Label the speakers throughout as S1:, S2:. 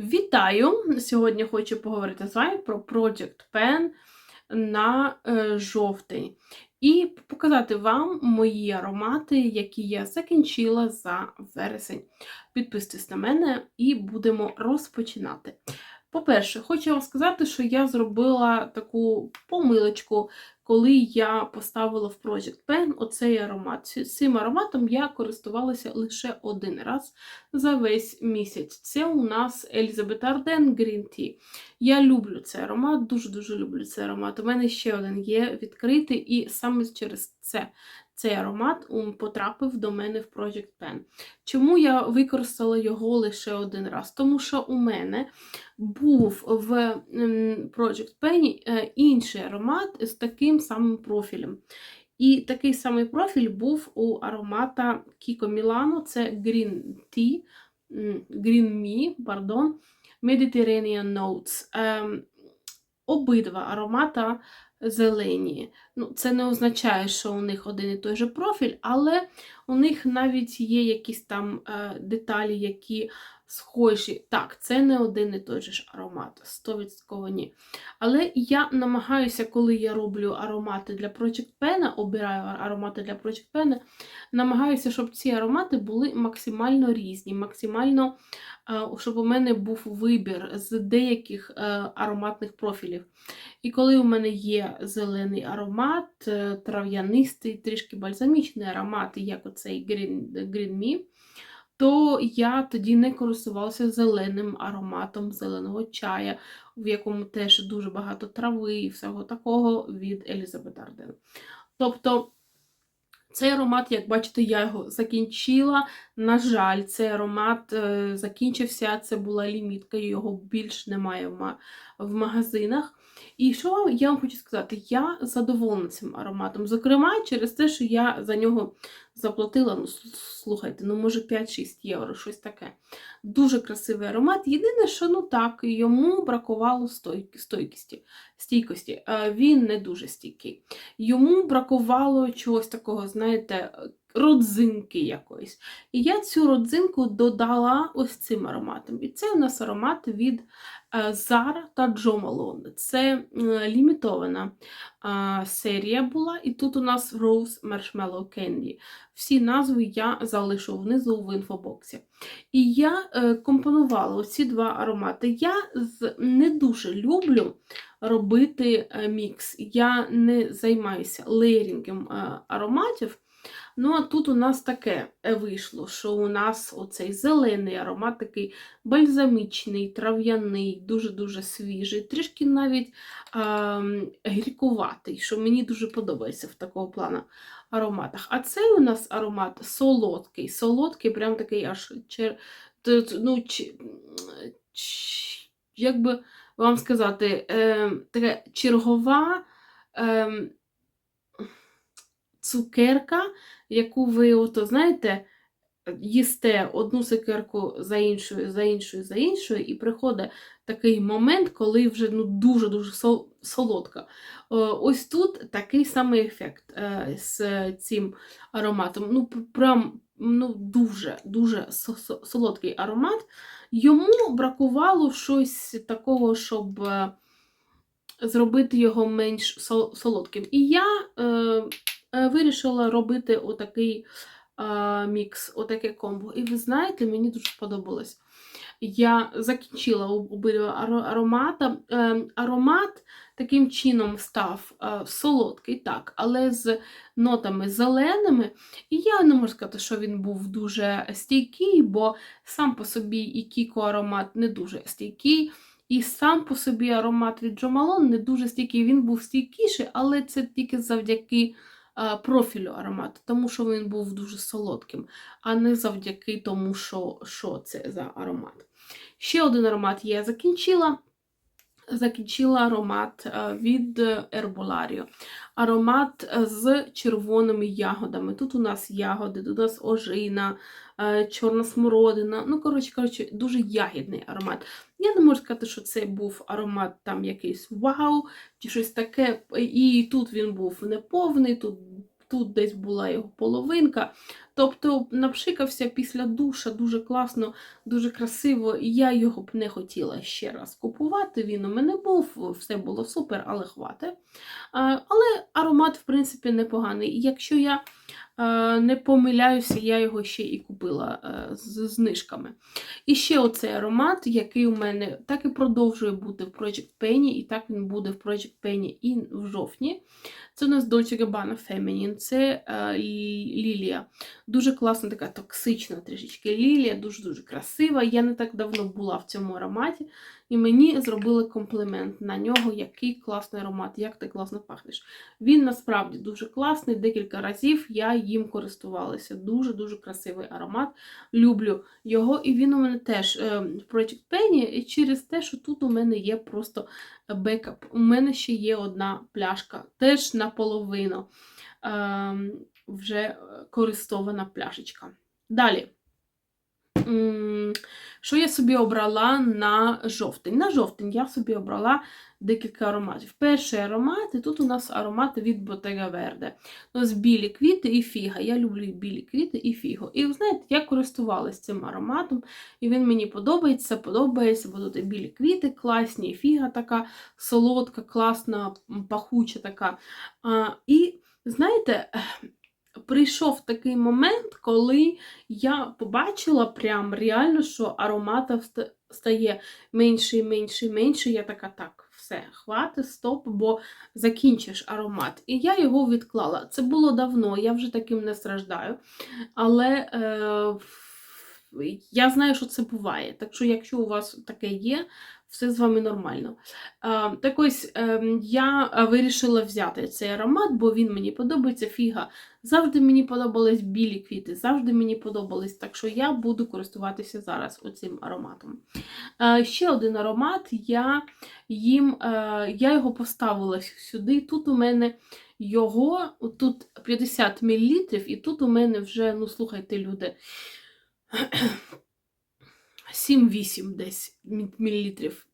S1: Вітаю! Сьогодні хочу поговорити з вами про Project Pen на е, жовтень і показати вам мої аромати, які я закінчила за вересень. Підписуйтесь на мене і будемо розпочинати. По-перше, хочу вам сказати, що я зробила таку помилочку, коли я поставила в Project Pen оцей аромат. Цим ароматом я користувалася лише один раз за весь місяць. Це у нас Елізабет Арден Green Tea. Я люблю цей аромат, дуже-дуже люблю цей аромат. У мене ще один є відкритий, і саме через це цей аромат потрапив до мене в Project Pen. Чому я використала його лише один раз? Тому що у мене був в Project Pen е, інший аромат з таким самим профілем. І такий самий профіль був у аромата Kiko Milano, це Green Tea, Green Me, pardon, Mediterranean Notes. Обидва аромата зелені. Ну, це не означає, що у них один і той же профіль, але у них навіть є якісь там е, деталі, які схожі. Так, це не один і той же ж аромат, 100% ні. Але я намагаюся, коли я роблю аромати для Project Pen, обираю аромати для Project Pen, намагаюся, щоб ці аромати були максимально різні, максимально, щоб у мене був вибір з деяких е, ароматних профілів. І коли у мене є зелений аромат, е, трав'янистий, трішки бальзамічний аромат, як оцей Green, Green Me, то я тоді не користувалася зеленим ароматом зеленого чая, в якому теж дуже багато трави і всього такого від Елізабет Арден. Тобто цей аромат, як бачите, я його закінчила. На жаль, цей аромат е, закінчився, це була лімітка, його більш немає в, магазинах. І що я вам хочу сказати, я задоволена цим ароматом. Зокрема, через те, що я за нього заплатила, ну слухайте, ну може 5-6 євро, щось таке. Дуже красивий аромат. Єдине, що ну так, йому бракувало стойкості, стійкості. Е, Він не дуже стійкий. Йому бракувало чогось такого, знаєте, родзинки якоїсь. І я цю родзинку додала ось цим ароматом. І це у нас аромат від е, Zara та Jo Malone. Це е, лімітована е, серія була, і тут у нас Rose Marshmallow Candy. Всі назви я залишу внизу в інфобоксі. І я компонувала оці два аромати. Я не дуже люблю робити мікс. Я не займаюся лейрінгом е, ароматів. Ну, а тут у нас таке е, вийшло, що у нас оцей зелений аромат такий бальзамічний, трав'яний, дуже-дуже свіжий, трішки навіть а, гіркуватий, що мені дуже подобається в такого плану ароматах. А цей у нас аромат солодкий, солодкий, прям такий аж чер... ну, ч... ч- як би вам сказати, е, така чергова. Е, цукерка, яку ви, ото, знаєте, їсте одну цукерку за іншою, за іншою, за іншою, і приходить такий момент, коли вже ну, дуже-дуже солодка. Ось тут такий самий ефект е, з цим ароматом. Ну, прям ну, дуже, дуже со- со- солодкий аромат. Йому бракувало щось такого, щоб е, зробити його менш солодким. І я е, вирішила робити отакий е, мікс, отаке комбо. І ви знаєте, мені дуже сподобалось. Я закінчила об- обидва аромата. Е, аромат таким чином став е, солодкий, так, але з нотами зеленими. І я не можу сказати, що він був дуже стійкий, бо сам по собі і Кіко аромат не дуже стійкий. І сам по собі аромат від Джо Малон не дуже стійкий. Він був стійкіший, але це тільки завдяки е, профілю аромату, тому що він був дуже солодким, а не завдяки тому, що, що це за аромат. Ще один аромат я закінчила. Закінчила аромат е, від Herbolario. Аромат е, з червоними ягодами. Тут у нас ягоди, тут у нас ожина, е, чорна смородина. Ну, коротше, коротше, дуже ягідний аромат. Я не можу сказати, що це був аромат там якийсь вау, чи щось таке. І тут він був неповний, тут тут десь була його половинка. Тобто напшикався після душа дуже класно, дуже красиво, і я його б не хотіла ще раз купувати. Він у мене був, все було супер, але хватить. Але аромат, в принципі, непоганий. Якщо я не помиляюся, я його ще і купила е, з знижками. І ще оцей аромат, який у мене так і продовжує бути в Project Penny, і так він буде в Project Penny і в жовтні. Це у нас Dolce Gabbana Feminine, це е, лілія. Дуже класна, така токсична трішечки лілія, дуже-дуже красива. Я не так давно була в цьому ароматі, і мені зробили комплімент на нього, який класний аромат, як ти класно пахнеш. Він насправді дуже класний, декілька разів я їм користувалася. Дуже-дуже красивий аромат. Люблю його, і він у мене теж е, в Project Penny через те, що тут у мене є просто бекап. У мене ще є одна пляшка, теж наполовину е, вже користована пляшечка. Далі. Що я собі обрала на жовтень? На жовтень я собі обрала декілька ароматів. Перший аромат, і тут у нас аромат від Bottega Verde. У нас білі квіти і фіга. Я люблю білі квіти і фігу. І знаєте, я користувалася цим ароматом, і він мені подобається, подобається, бо тут і білі квіти, класні, і фіга така солодка, класна, пахуча така. А, І знаєте, прийшов такий момент, коли я побачила прям реально, що аромата стає менше і менше і менше. Я така, так, все, хвати, стоп, бо закінчиш аромат. І я його відклала. Це було давно, я вже таким не страждаю. Але е, я знаю, що це буває. Так що, якщо у вас таке є, все з вами нормально. Так ось ем, я вирішила взяти цей аромат, бо він мені подобається фіга. Завжди мені подобались білі квіти, завжди мені подобались, так що я буду користуватися зараз оцим ароматом. Ще один аромат, я їм, е, я його поставила сюди. Тут у мене його, тут 50 мл, і тут у мене вже, ну, слухайте, люди. 7-8 десь мілілітрів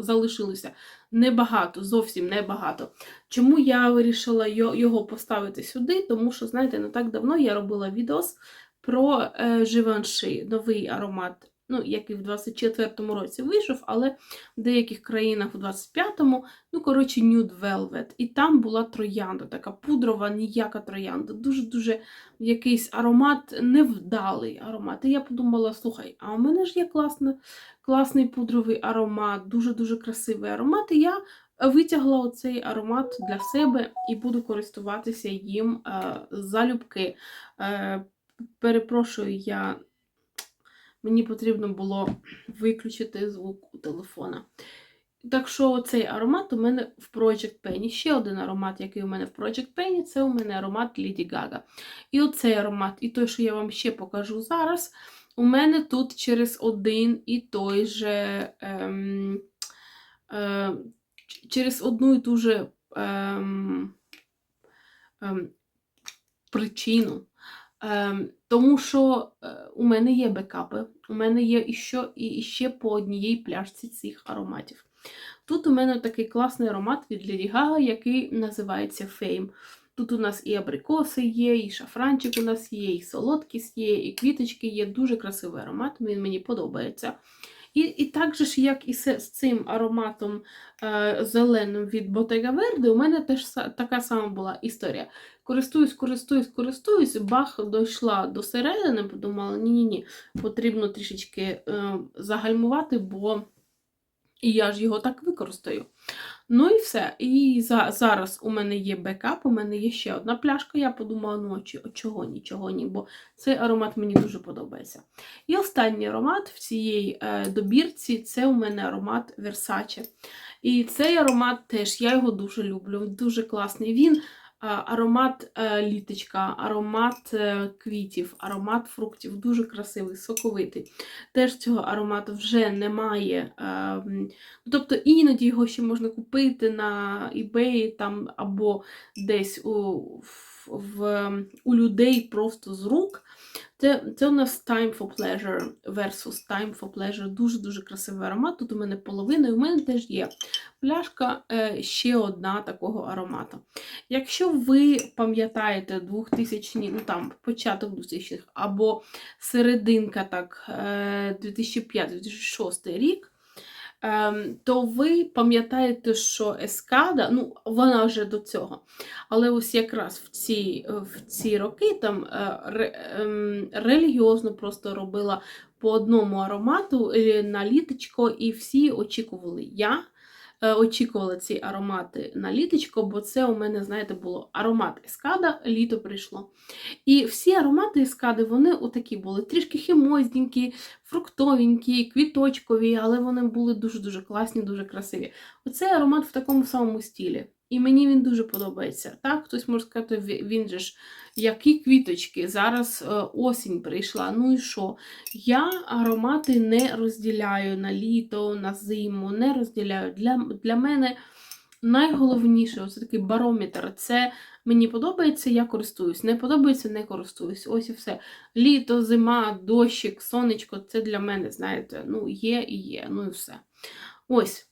S1: залишилося. Небагато, зовсім небагато. Чому я вирішила його поставити сюди? Тому що, знаєте, не так давно я робила відос про Живанши, новий аромат ну, який в 24-му році вийшов, але в деяких країнах в 25-му, ну, коротше, Nude Velvet. І там була троянда, така пудрова, ніяка троянда. Дуже-дуже якийсь аромат, невдалий аромат. І я подумала: слухай, а у мене ж є класний, класний пудровий аромат, дуже-дуже красивий аромат. І я витягла оцей аромат для себе і буду користуватися їм е, залюбки. Е, Перепрошую, я мені потрібно було виключити звук у телефона. Так що цей аромат у мене в Project Penny. Ще один аромат, який у мене в Project Penny, це у мене аромат Lady Gaga. І оцей аромат, і той, що я вам ще покажу зараз, у мене тут через один і той же ем, е, через одну і ту же ем, ем, причину. Ем, тому що е, у мене є бекапи, у мене є іще, і ще по одній пляшці цих ароматів. Тут у мене такий класний аромат від Lady Gaga, який називається Fame. Тут у нас і абрикоси є, і шафранчик у нас є, і солодкість є, і квіточки є. Дуже красивий аромат, він мені подобається. І і так же ж, як і з цим ароматом е, зеленим від Bottega Verde, у мене теж така сама була історія. Користуюсь, користуюсь, користуюсь, бах, дійшла до середини, подумала, ні-ні-ні, потрібно трішечки е, загальмувати, бо я ж його так використаю. Ну і все. І за, зараз у мене є бекап, у мене є ще одна пляшка. Я подумала, ну чого нічого ні, бо цей аромат мені дуже подобається. І останній аромат в цій е, добірці це у мене аромат Versace. І цей аромат теж я його дуже люблю, дуже класний. Він аромат е, літочка, аромат е, квітів, аромат фруктів, дуже красивий, соковитий. Теж цього аромату вже немає. Е, тобто іноді його ще можна купити на eBay там, або десь у, в, у людей просто з рук. Це, це у нас Time for Pleasure versus Time for Pleasure. Дуже-дуже красивий аромат. Тут у мене половина, і в мене теж є пляшка е, ще одна такого аромату. Якщо ви пам'ятаєте 2000 ну там початок 2000-х або серединка так, е, 2005-2006 рік, ем, то ви пам'ятаєте, що ескада, ну вона вже до цього. Але ось якраз в ці, в ці роки там е, ем, релігіозно просто робила по одному аромату е, на літочко, і всі очікували. Я е, очікувала ці аромати на літочко, бо це у мене, знаєте, було аромат ескада, літо прийшло. І всі аромати ескади, вони отакі були трішки хімозненькі, фруктовенькі, квіточкові, але вони були дуже-дуже класні, дуже красиві. Оцей аромат в такому самому стілі. І мені він дуже подобається. Так, хтось може сказати, він же ж які квіточки, зараз е, осінь прийшла. Ну і що? Я аромати не розділяю на літо, на зиму, не розділяю. Для, для мене найголовніше, ось такий барометр, це мені подобається, я користуюсь. Не подобається, не користуюсь. Ось і все. Літо, зима, дощик, сонечко це для мене, знаєте, ну, є і є, ну і все. Ось.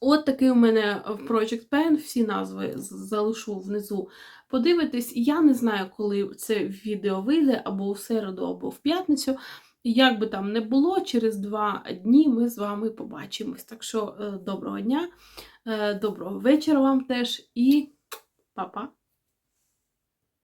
S1: От такий у мене в Project Pen, всі назви залишу внизу. Подивитись, я не знаю, коли це відео вийде, або в середу, або в п'ятницю. Як би там не було, через два дні ми з вами побачимось. Так що е, доброго дня, е, доброго вечора вам теж і па-па!